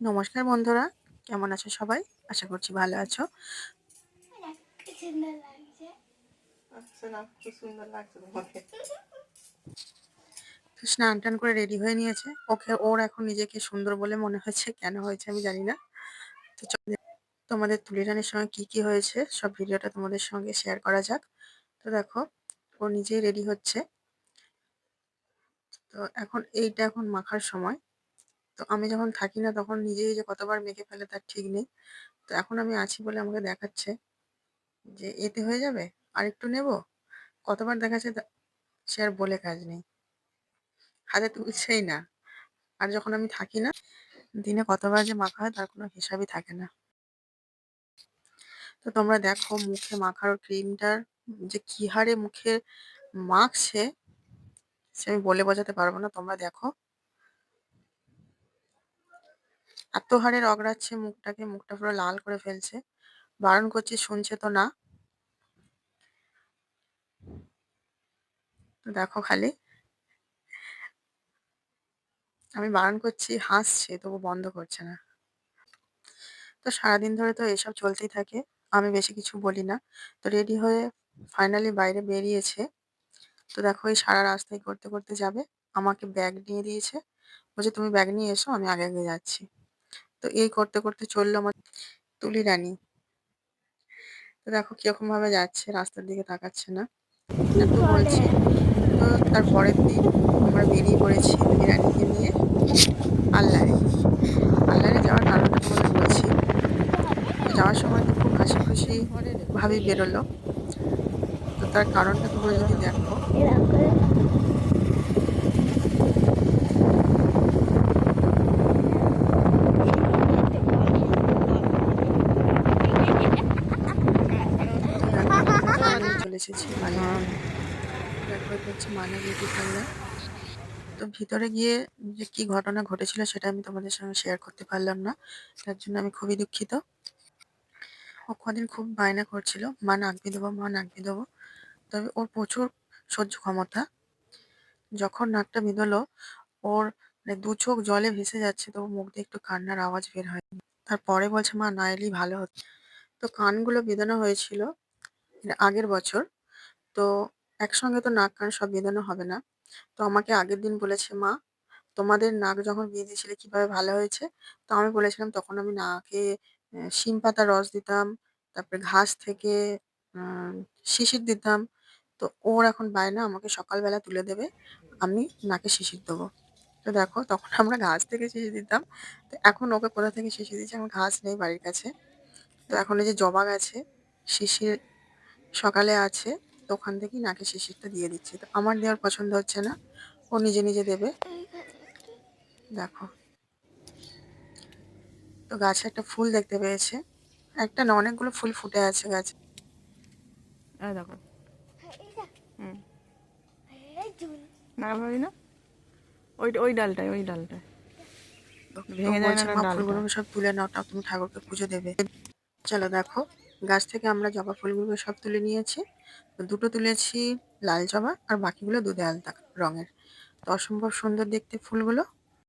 নমস্কার বন্ধুরা কেমন আছো সবাই? আশা করছি ভালো আছো। সুন্দর লাগছে আচ্ছা স্নান টান করে রেডি হয়ে নিয়েছে। ওকে ওর এখন নিজেকে সুন্দর বলে মনে হচ্ছে কেন হয়েছে আমি জানি না। তো তোমাদের তুলিরানের সঙ্গে কি কি হয়েছে সব ভিডিওটা তোমাদের সঙ্গে শেয়ার করা যাক। তো দেখো ও নিজেই রেডি হচ্ছে। তো এখন এইটা এখন মাখার সময়। তো আমি যখন থাকি না তখন নিজেই যে কতবার মেখে ফেলে তার ঠিক নেই। তো এখন আমি আছি বলে আমাকে দেখাচ্ছে যে, এতে হয়ে যাবে? আরেকটু নেব? কতবার দেখাচ্ছে সে আর বলে কাজ নেই। হাতে তুলছেই না। আর যখন আমি থাকি না, দিনে কতবার যে মাখা হয় তার কোনো হিসাবই থাকে না। তো তোমরা দেখো মুখে মাখার ক্রিমটার যে কি হারে মুখে মাখছে, সে আমি বলে বোঝাতে পারব না। তোমরা দেখো। এত হারে রগড়াচ্ছে মুখটাকে, মুখটা পুরো লাল করে ফেলছে। বারণ করছি, শুনছে তো না? তো দেখো খালি। আমি বারণ করছি, হাসছে, তবু বন্ধ করছে না। তো সারাদিন ধরে তো এসব চলতেই থাকে, আমি বেশি কিছু বলি না। তো রেডি হয়ে ফাইনালি বাইরে বেরিয়েছে। তো দেখো এই সারা রাস্তায় করতে করতে যাবে। আমাকে ব্যাগ নিয়ে দিয়েছে। বলছে, তুমি ব্যাগ নিয়ে এসো, আমি আগে আগে যাচ্ছি। তো এই করতে করতে চলল আমার তুলি রানী। তো দেখো কীরকম ভাবে যাচ্ছে, রাস্তার দিকে তাকাচ্ছে না। এত বলছি, তো তার পরের দিন আমরা বেরিয়ে পড়েছি তুলি রানীকে নিয়ে আল্লারে। আল্লারে যাওয়ার কারণটা তোমাদের বলছি, যাওয়ার সময় তো খুব হাসি খুশি ভাবেই বেরোলো। তো তার কারণটা তোমরা যদি দেখো এরকম করে আমি চলে এসেছি মানে হচ্ছে মানে বিউটি পার্লার তো ভিতরে গিয়ে যে কি ঘটনা ঘটেছিল সেটা আমি তোমাদের সঙ্গে শেয়ার করতে পারলাম না তার জন্য আমি খুবই দুঃখিত। ও কদিন খুব বায়না করছিল মা নাকবি দেবো মা নাকবি দেবো তবে ওর প্রচুর সহ্য ক্ষমতা। যখন নাকটা বিঁধলো ওর মানে দু চোখ জলে ভেসে যাচ্ছে তবু মুখ দিয়ে একটু কান্নার আওয়াজ বের হয় তারপরে বলছে মা না এলেই ভালো হতো। তো কানগুলো বেঁধানো হয়েছিল এর আগের বছর। তো একসঙ্গে তো নাক কান সব বেঁধানো হবে না। তো আমাকে আগের দিন বলেছে মা তোমাদের নাক যখন বেঁধেছিলে কীভাবে ভালো হয়েছে? তো আমি বলেছিলাম তখন আমি নাকে আহ, শিম পাতার রস দিতাম তারপরে ঘাস থেকে শিশির দিতাম। তো ওর এখন বায়না আমাকে সকালবেলা তুলে দেবে আমি নাকে শিশির দেবো। তো দেখো তখন আমরা ঘাস থেকে শিশির দিতাম। তো এখন ওকে কোথা থেকে শিশির দিচ্ছে? আমার ঘাস নেই বাড়ির কাছে। তো এখন এই যে জবা গাছে শিশির সকালে আছে তো ওখান থেকেই নাকে শিশিরটা দিয়ে দিচ্ছি। তো আমার দেওয়ার পছন্দ হচ্ছে না ও নিজে নিজে দেবে। দেখো। তো গাছে একটা ফুল দেখতে পেয়েছে। একটা না অনেকগুলো ফুল ফুটে আছে গাছে। দেখো। হুম। এই না ওই ওই ডালটায় ওই ডালটায়। ভেঙে যায় না বলছে, না মা ডালটা?" ফুলগুলো সব তুলে নাও তুমি ঠাকুরকে পুজো দেবে। চলো দেখো। গাছ থেকে আমরা জবা ফুলগুলো সব তুলে নিয়েছি। দুটো তুলেছি লাল জবা আর বাকিগুলো দুধে আলতা রঙের। তো অসম্ভব সুন্দর দেখতে ফুলগুলো।